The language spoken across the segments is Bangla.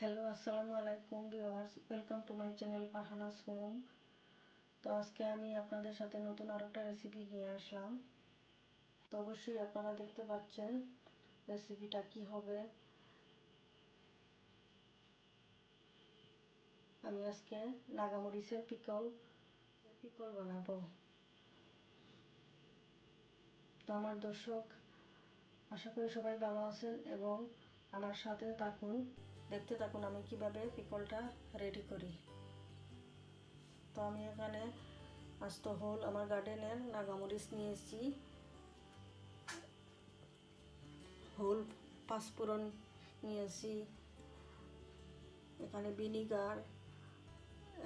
হ্যালো, আসসালামু আলাইকুম viewers, welcome to my channel পাহানাস home তো আজকে আমি আপনাদের সাথে নতুন আরও একটা রেসিপি নিয়ে আসলাম। তো অবশ্যই আপনারা দেখতে পাচ্ছেন রেসিপিটা কি হবে। আমি আজকে নাগামরিচের পিকল পিকল বানাবো। তো আমার দর্শক, আশা করি সবাই ভালো আছেন এবং আমার সাথে থাকুন। দেখতে থাকুন আমি কীভাবে পিকলটা রেডি করি। তো আমি এখানে আস্ত হোল আমার গার্ডেনের নাগামরিচ নিয়ে এসেছি। হোল পাঁচফোড়ন নিয়েছি এখানে ভিনিগার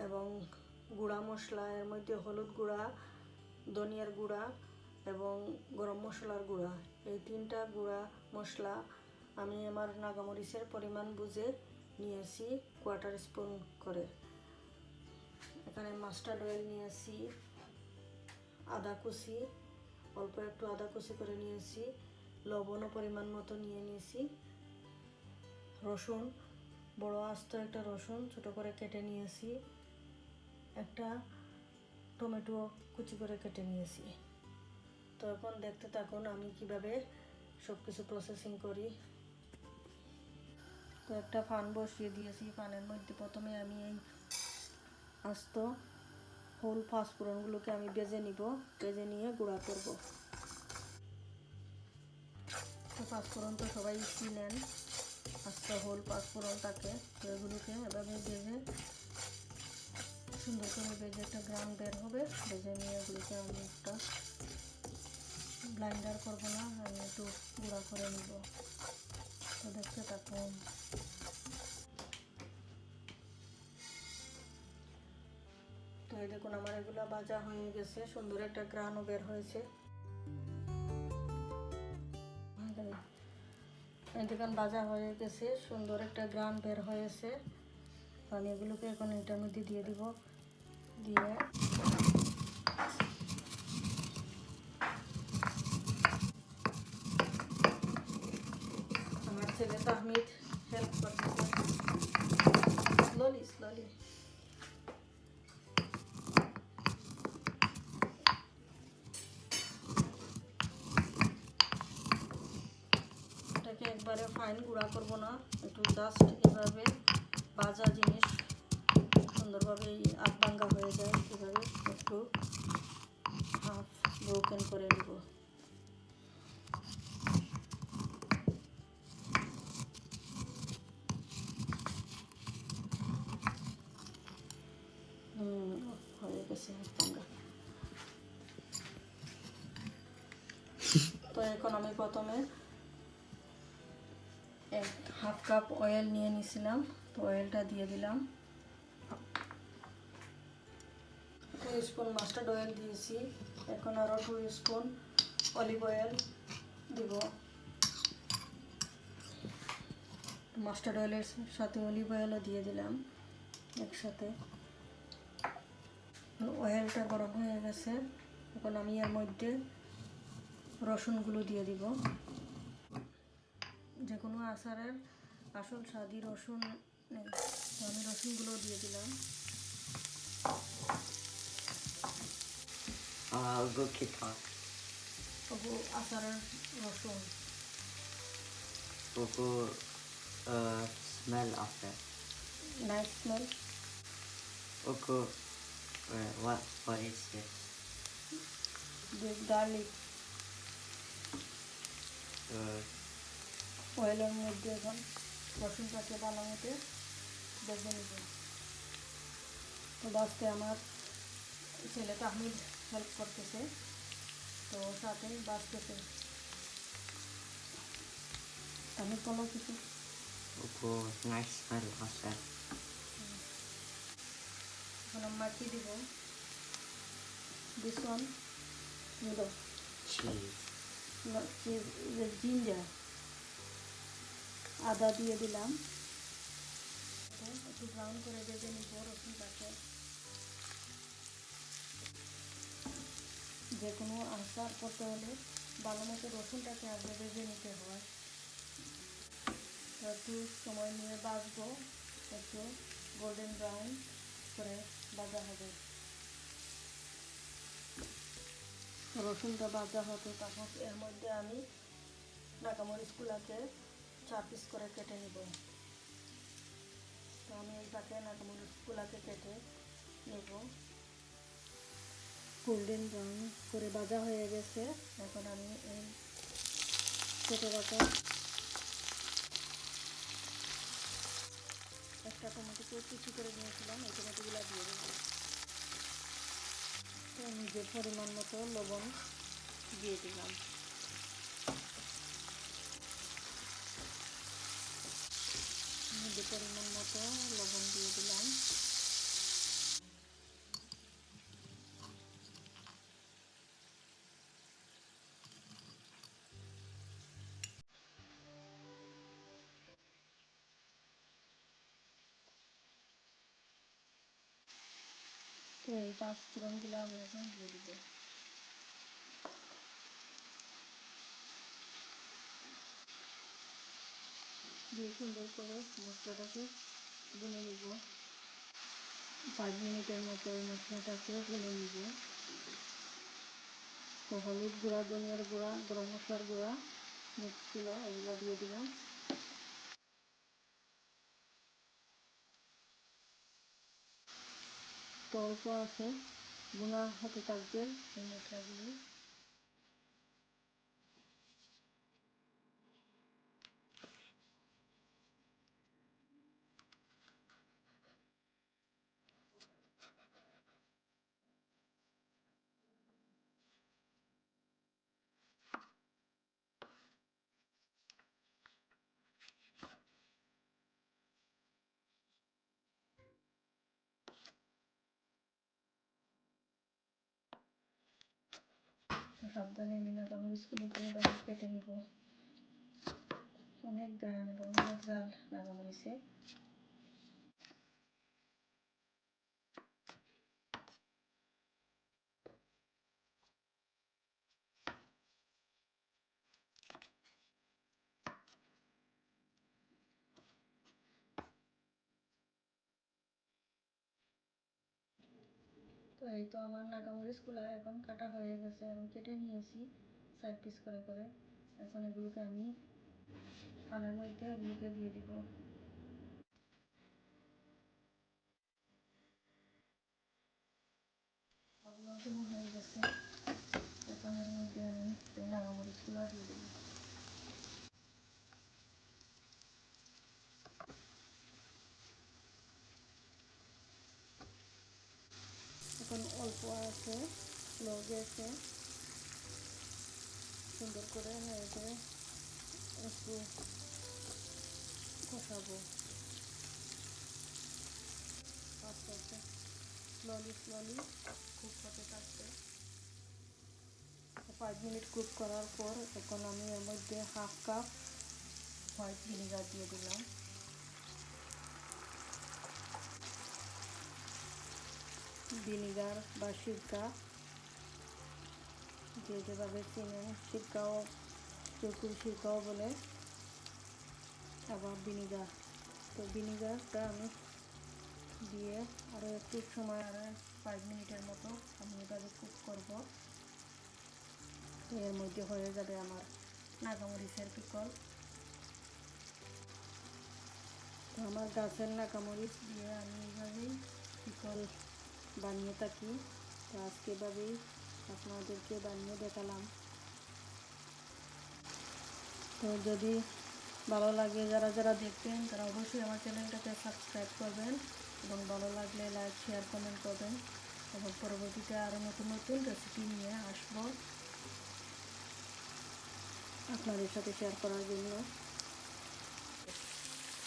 এবং গুঁড়া মশলা, এর মধ্যে হলুদ গুঁড়া, ধনিয়ার গুঁড়া এবং গরম মশলার গুঁড়া। এই তিনটা গুঁড়া মশলা আমি আমার নাগামরিচের পরিমাণ বুঝে নিয়েছি কোয়ার্টার স্পুন করে। এখানে মাস্টার্ড অয়েল নিয়েছি, আদা কুচি, অল্প একটু আদা কুচি করে নিয়েছি, লবণও পরিমাণ মতো নিয়ে নিয়েছি। রসুন, বড় আস্ত একটা রসুন ছোট করে কেটে নিয়েছি। একটা টমেটো কুচি করে কেটে নিয়েছি। তো এখন দেখতে থাকুন আমি কীভাবে সব কিছু প্রসেসিং করি। তো একটা ফান বসিয়ে দিয়েছি ফানের মধ্যে প্রথমে আমি এই আস্ত হোল পাঁচফোড়নগুলোকে আমি বেজে নিব, বেজে নিয়ে গুঁড়া করব। তো পাঁচফোড়ন তো সবাই চিনেন, আস্ত হোল পাঁচফোড়ন থাকে তো এগুলোকে এভাবে বেজে সুন্দর করে বেজে একটা গ্রাম বের হবে, বেজে নিয়ে এগুলোকে আমি একটা ব্লাইন্ডার করব না, আমি একটু গুঁড়া করে নিব। দেখতে থাকুন। তো এই দেখুন, আমার এগুলো ভাজা হয়ে গেছে। সুন্দর একটা গ্রানও বের হয়েছে। এই ভাজা হয়ে গেছে। সুন্দর একটা গ্রান বের হয়েছে। আমি এগুলোকে এখন এটার মধ্যে দিয়ে দিব। দিয়ে ফাইন গুঁড়া করব না, একটু জাস্ট এভাবে ভাজা জিনিস সুন্দরভাবে আধ ভাঙ্গা হয়ে যায় কীভাবে একটু হাফ ব্রোকেন করে নেব। তো এখন আমি প্রথমে কাপ অয়েল নিয়ে নিয়েছিলাম তো অয়েলটা দিয়ে দিলাম। টু স্পুন মাস্টার্ড অয়েল দিয়েছি, এখন আরও টু স্পুন অলিভ অয়েল দিব। মাস্টার্ড অয়েলের সাথে অলিভ অয়েলও দিয়ে দিলাম একসাথে। অয়েলটা গরম হয়ে গেছে, এখন আমি এর মধ্যে রসুনগুলো দিয়ে দিব। যে কোনো আচারের আসল স্বাদই রসুন আমি রসুনগুলো দিয়ে দিলাম রসুন. Nice smell what? What is this? Uh, মধ্যে এখন রসুনটাকে ভালো মতো বেজে নেব। তো বাঁচতে আমার ছেলে তাহমিদ হেল্প করতেছে। তো সাথে বাঁচতেছে। আমি কোনো কিছু it. এখন আমি মাখিয়ে দিব। আদা দিয়ে দিলাম। একটু ব্রাউন করে ভেজে নিব রসুনটাকে যে কোনো আচার করতে হলে ভালো মতো রসুনটাকে আগে ভেজে নিতে হয়। একটু সময় নিয়ে বাঁচবো একটু গোল্ডেন ব্রাউন করে ভাজা হবে। রসুনটা ভাজা হতে তখন এর মধ্যে আমি নাকামরিচগুলোকে চার পিস করে কেটে নিব। তো আমি এই পাকে নাকামরিচগুলোকে কেটে নেব। গোল্ডেন ব্রাউন করে ভাজা হয়ে গেছে। এখন আমি এই কেটে রাখা একটা টমেটোকে কুচি করে নিয়েছিলাম এই টমেটোগুলো দিয়ে দেবো তো নিজের পরিমাণ মতো লবণ দিয়ে দিলাম। নিজের পরিমাণ মতো লবণ দিয়ে দিলাম। তো এই পাঁচ ফোড়নগুলো আমি এখন দিয়ে দিব। দিয়ে সুন্দর করে মশলাটাকে ভুনে নিব। পাঁচ মিনিটের মতো মশলাটাকে ভুনে নিব। তো হলুদ গুঁড়া, ধনিয়ার গুঁড়া, গরম মশলার গুঁড়া মিক্স ছিল এগুলো দিয়ে দিলাম। তো অল্প আছে। গুঁড়া হতে থাকবে এই মশলাগুলি। সাবধানে মিনা কামড়িসগুলো করে বাইরে কেটে নিব। অনেক অনেক জাল লাগানো হয়েছে তো এই তো আমার নাগামরিচগুলো এখন কাটা হয়ে গেছে, আমি কেটে নিয়েছি সাইড পিস করে করে। এখন এগুলোকে আমি পানের মধ্যে এগুলোকে দিয়ে দিব। হয়ে গেছে। এখন এর মধ্যে আমি এই নাগামরিচগুলো দিয়ে দেবো। এখন আছে স্লো গেছে সুন্দর করে নেড়ে একটু কষাবো আস্তে আস্তে স্লোলি স্লোলি কুক হতে থাকবে ফাইভ মিনিট কুক করার পর এখন আমি এর মধ্যে হাফ কাপ হোয়াইট ভিনেগার দিয়ে দিলাম ভিনিগার বা সিরকা। যে যেভাবে চিনেন সিরকাও কেউ সিরকাও বলে, আবার ভিনিগার। তো ভিনিগারটা আমি দিয়ে আরও একটু সময় আরও ফাইভ মিনিটের মতো আমি এভাবে কুক করব। এর মধ্যে হয়ে যাবে আমার নাগামরিচের পিকল তো আমার গাছের নাকামরিচ দিয়ে আমি এইভাবেই পিকল বানিয়ে থাকি। তো আজকে এভাবেই আপনাদেরকে বানিয়ে দেখালাম। তো যদি ভালো লাগে যারা যারা দেখবেন, তারা অবশ্যই আমার চ্যানেলটাকে সাবস্ক্রাইব করবেন এবং ভালো লাগলে লাইক শেয়ার কমেন্ট করবেন। এবং পরবর্তীতে আরও নতুন নতুন রেসিপি নিয়ে আসব আপনাদের সাথে শেয়ার করার জন্য।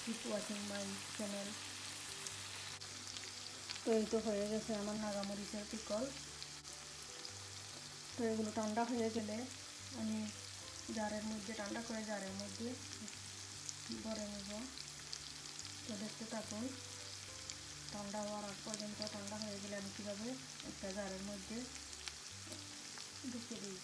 কিপ ওয়াচিং মাই চ্যানেল তো তো হয়ে গেছে আমার নাগামরিচের পিকল। তো এগুলো ঠান্ডা হয়ে গেলে আমি জারের মধ্যে, ঠান্ডা করে জারের মধ্যে ভরে নেব। তো দেখতে থাকুন, ঠান্ডা হওয়ার আগ পর্যন্ত ঠান্ডা হয়ে গেলে আমি কীভাবে একটা জারের মধ্যে ঢুকে দিই?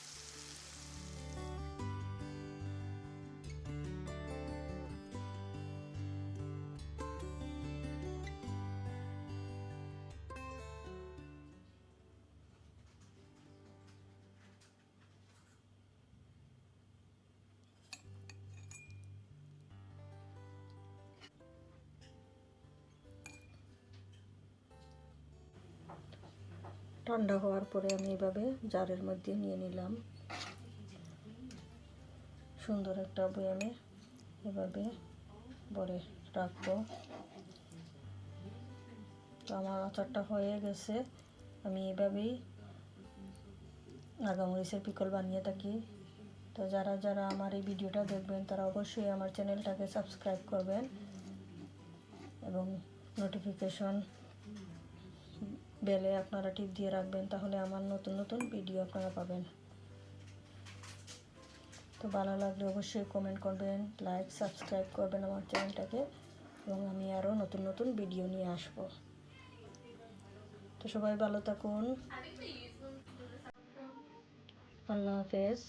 ঠান্ডা হওয়ার পরে আমি এভাবে জারের মধ্যে নিয়ে নিলাম। সুন্দর একটা বয়ামে এভাবে ভরে রাখব। তো আমার আচারটা হয়ে গেছে। আমি এভাবেই নাগামরিচের পিকল বানিয়ে থাকি। তো যারা যারা আমার এই ভিডিওটা দেখবেন, তারা অবশ্যই আমার চ্যানেলটাকে সাবস্ক্রাইব করবেন এবং নোটিফিকেশন বেলে আপনারা টিপ দিয়ে রাখবেন, তাহলে আমার নতুন নতুন ভিডিও আপনারা পাবেন। তো ভালো লাগলে অবশ্যই কমেন্ট করবেন লাইক সাবস্ক্রাইব করবেন আমার চ্যানেলটাকে এবং আমি আরও নতুন নতুন ভিডিও নিয়ে আসব। তো সবাই ভালো থাকুন। আল্লাহ হাফেজ।